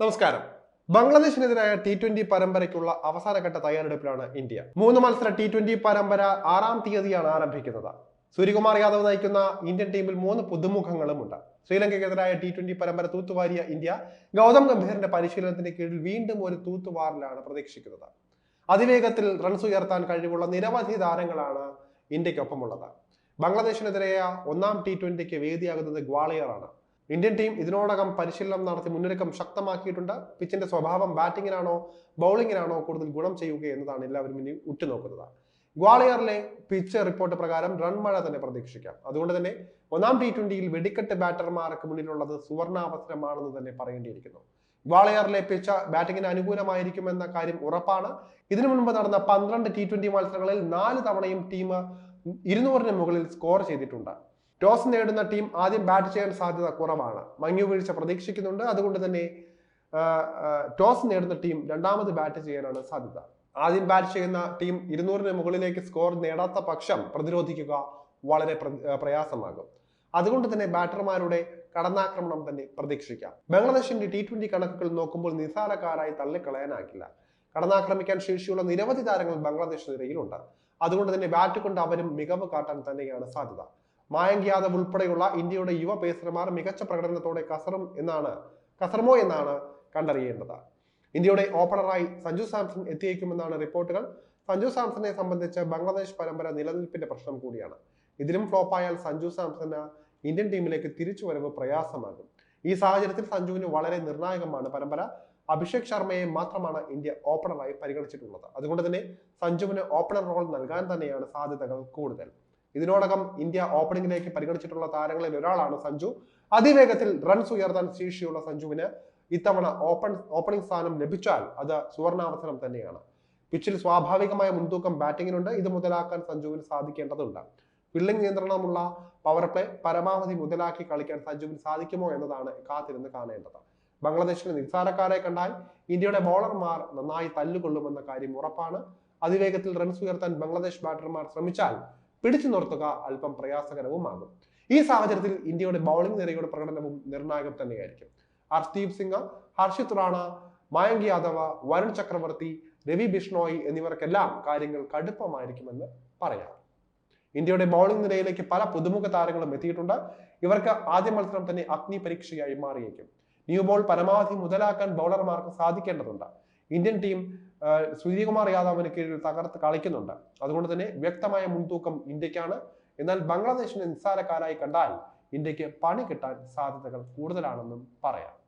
നമസ്കാരം. ബംഗ്ലാദേശിനെതിരായ T twenty പരമ്പരയ്ക്കുള്ള അവസാനഘട്ട തയ്യാറെടുപ്പിലാണ് ഇന്ത്യ. മൂന്ന് മത്സര ടി ട്വന്റി പരമ്പര ആറാം തീയതിയാണ് ആരംഭിക്കുന്നത്. സൂര്യകുമാർ യാദവ് നയിക്കുന്ന ഇന്ത്യൻ ടീമിൽ മൂന്ന് പുതുമുഖങ്ങളുമുണ്ട്. ശ്രീലങ്കയ്ക്കെതിരായ ടി ട്വന്റി പരമ്പര തൂത്തുവാരിയ ഇന്ത്യ ഗൗതം ഗംഭീറിന്റെ പരിശീലനത്തിന്റെ കീഴിൽ വീണ്ടും ഒരു തൂത്തുവാറിലാണ് പ്രതീക്ഷിക്കുന്നത്. അതിവേഗത്തിൽ റൺസ് ഉയർത്താൻ കഴിവുള്ള നിരവധി താരങ്ങളാണ് ഇന്ത്യക്കൊപ്പമുള്ളത് ബംഗ്ലാദേശിനെതിരായ ഒന്നാം ടി ട്വന്റിക്ക് വേദിയാകുന്നത് ഗ്വാളിയറാണ്. ഇന്ത്യൻ ടീം ഇതിനോടകം പരിശീലനം നടത്തി മുന്നൊരുക്കം ശക്തമാക്കിയിട്ടുണ്ട്. പിച്ചിന്റെ സ്വഭാവം ബാറ്റിങ്ങിനാണോ ബൗളിങ്ങിനാണോ കൂടുതൽ ഗുണം ചെയ്യുക എന്നതാണ് എല്ലാവരും ഇനി ഉറ്റുനോക്കുന്നത്. ഗ്വാളിയറിലെ പിച്ച് റിപ്പോർട്ട് പ്രകാരം റൺ മഴ തന്നെ പ്രതീക്ഷിക്കാം. അതുകൊണ്ട് തന്നെ ഒന്നാം ടി ട്വന്റിയിൽ വെടിക്കെട്ട് ബാറ്റർമാർക്ക് മുന്നിലുള്ളത് സുവർണാവസരമാണെന്ന് തന്നെ പറയേണ്ടിയിരിക്കുന്നു. ഗ്വാളിയറിലെ പിച്ച് ബാറ്റിങ്ങിന് അനുകൂലമായിരിക്കുമെന്ന കാര്യം ഉറപ്പാണ്. ഇതിനു മുൻപ് നടന്ന പന്ത്രണ്ട് ടി ട്വന്റി മത്സരങ്ങളിൽ നാല് തവണയും ടീം ഇരുന്നൂറിന് മുകളിൽ സ്കോർ ചെയ്തിട്ടുണ്ട്. ടോസ് നേടുന്ന ടീം ആദ്യം ബാറ്റ് ചെയ്യാൻ സാധ്യത കുറവാണ്. മങ്ങി മഞ്ഞുവീഴ്ച പ്രതീക്ഷിക്കുന്നുണ്ട്. അതുകൊണ്ട് തന്നെ ടോസ് നേടുന്ന ടീം രണ്ടാമത് ബാറ്റ് ചെയ്യാനാണ് സാധ്യത. ആദ്യം ബാറ്റ് ചെയ്യുന്ന ടീം ഇരുന്നൂറിന് മുകളിലേക്ക് സ്കോർ നേടാത്ത പക്ഷം പ്രതിരോധിക്കുക വളരെ പ്രയാസമാകും. അതുകൊണ്ട് തന്നെ ബാറ്റർമാരുടെ കടന്നാക്രമണം തന്നെ പ്രതീക്ഷിക്കാം. ബംഗ്ലാദേശിന്റെ ടി ട്വന്റി കണക്കുകൾ നോക്കുമ്പോൾ നിസാരക്കാരായി തള്ളിക്കളയാനാകില്ല. കടന്നാക്രമിക്കാൻ ശേഷിയുള്ള നിരവധി താരങ്ങൾ ബംഗ്ലാദേശ് നിരയിലുണ്ട്. അതുകൊണ്ട് തന്നെ ബാറ്റ് കൊണ്ട് അവരും മികവ് കാട്ടാൻ തന്നെയാണ് സാധ്യത. മായങ്ക് യാദവ് ഉൾപ്പെടെയുള്ള ഇന്ത്യയുടെ യുവ പേസർമാർ മികച്ച പ്രകടനത്തോടെ കസറും എന്നാണ് കസർമോ എന്നാണ് കണ്ടറിയേണ്ടത്. ഇന്ത്യയുടെ ഓപ്പണറായി സഞ്ജു സാംസൺ എത്തിയേക്കുമെന്നാണ് റിപ്പോർട്ടുകൾ. സഞ്ജു സാംസണെ സംബന്ധിച്ച് ബംഗ്ലാദേശ് പരമ്പര നിലനിൽപ്പിന്റെ പ്രശ്നം കൂടിയാണ്. ഇതിലും ഫ്ലോപ്പായാൽ സഞ്ജു സാംസന് ഇന്ത്യൻ ടീമിലേക്ക് തിരിച്ചുവരവ് പ്രയാസമാകും. ഈ സാഹചര്യത്തിൽ സഞ്ജുവിന് വളരെ നിർണായകമാണ് പരമ്പര. അഭിഷേക് ശർമ്മയെ മാത്രമാണ് ഇന്ത്യ ഓപ്പണറായി പരിഗണിച്ചിട്ടുള്ളത്. അതുകൊണ്ട് തന്നെ സഞ്ജുവിന് ഓപ്പണർ റോൾ നൽകാൻ തന്നെയാണ് സാധ്യതകൾ കൂടുതൽ. ഇതിനോടകം ഇന്ത്യ ഓപ്പണിംഗിലേക്ക് പരിഗണിച്ചിട്ടുള്ള താരങ്ങളിൽ ഒരാളാണ് സഞ്ജു. അതിവേഗത്തിൽ റൺസ് ഉയർത്താൻ ശേഷിയുള്ള സഞ്ജുവിന് ഇത്തവണ ഓപ്പൺ ഓപ്പണിംഗ് സ്ഥാനം ലഭിച്ചാൽ അത് സുവർണാവസരം തന്നെയാണ്. പിച്ചിൽ സ്വാഭാവികമായ മുൻതൂക്കം ബാറ്റിങ്ങിനുണ്ട് ഇത് മുതലാക്കാൻ സഞ്ജുവിന് സാധിക്കേണ്ടതുണ്ട്. ഫീൽഡിംഗ് നിയന്ത്രണമുള്ള പവർ പ്ലേ പരമാവധി മുതലാക്കി കളിക്കാൻ സഞ്ജുവിന് സാധിക്കുമോ എന്നതാണ് കാത്തിരുന്ന് കാണേണ്ടത്. ബംഗ്ലാദേശിലെ നിസ്സാരക്കാരെ കണ്ടാൽ ഇന്ത്യയുടെ ബോളർമാർ നന്നായി തല്ലുകൊള്ളുമെന്ന കാര്യം ഉറപ്പാണ്. അതിവേഗത്തിൽ റൺസ് ഉയർത്താൻ ബംഗ്ലാദേശ് ബാറ്റർമാർ ശ്രമിച്ചാൽ പിടിച്ചു നിർത്തുക അല്പം പ്രയാസകരവുമാകും. ഈ സാഹചര്യത്തിൽ ഇന്ത്യയുടെ ബൗളിംഗ് നിരയുടെ പ്രകടനവും നിർണായകം തന്നെയായിരിക്കും. ഹർദീപ് സിംഗ് ഹർഷിത് റാണ മായങ്ക് യാദവ വരുൺ ചക്രവർത്തി രവി ബിഷ്ണോയി എന്നിവർക്കെല്ലാം കാര്യങ്ങൾ കടുപ്പമായിരിക്കുമെന്ന് പറയാം. ഇന്ത്യയുടെ ബൗളിംഗ് നിരയിലേക്ക് പല പുതുമുഖ താരങ്ങളും എത്തിയിട്ടുണ്ട്. ഇവർക്ക് ആദ്യ മത്സരം തന്നെ അഗ്നി പരീക്ഷയായി മാറിയേക്കും. ന്യൂ ബോൾ പരമാവധി മുതലാക്കാൻ ബൗളർമാർക്ക് സാധിക്കേണ്ടതുണ്ട്. ഇന്ത്യൻ ടീം സൂര്യകുമാർ യാദവിന് കീഴിൽ തകർത്ത് കളിക്കുന്നുണ്ട്. അതുകൊണ്ട് തന്നെ വ്യക്തമായ മുൻതൂക്കം ഇന്ത്യക്കാണ്. എന്നാൽ ബംഗ്ലാദേശിനെ നിസ്സാരക്കാരായി കണ്ടാൽ ഇന്ത്യയ്ക്ക് പണി കിട്ടാൻ സാധ്യതകൾ കൂടുതലാണെന്നും പറയാം.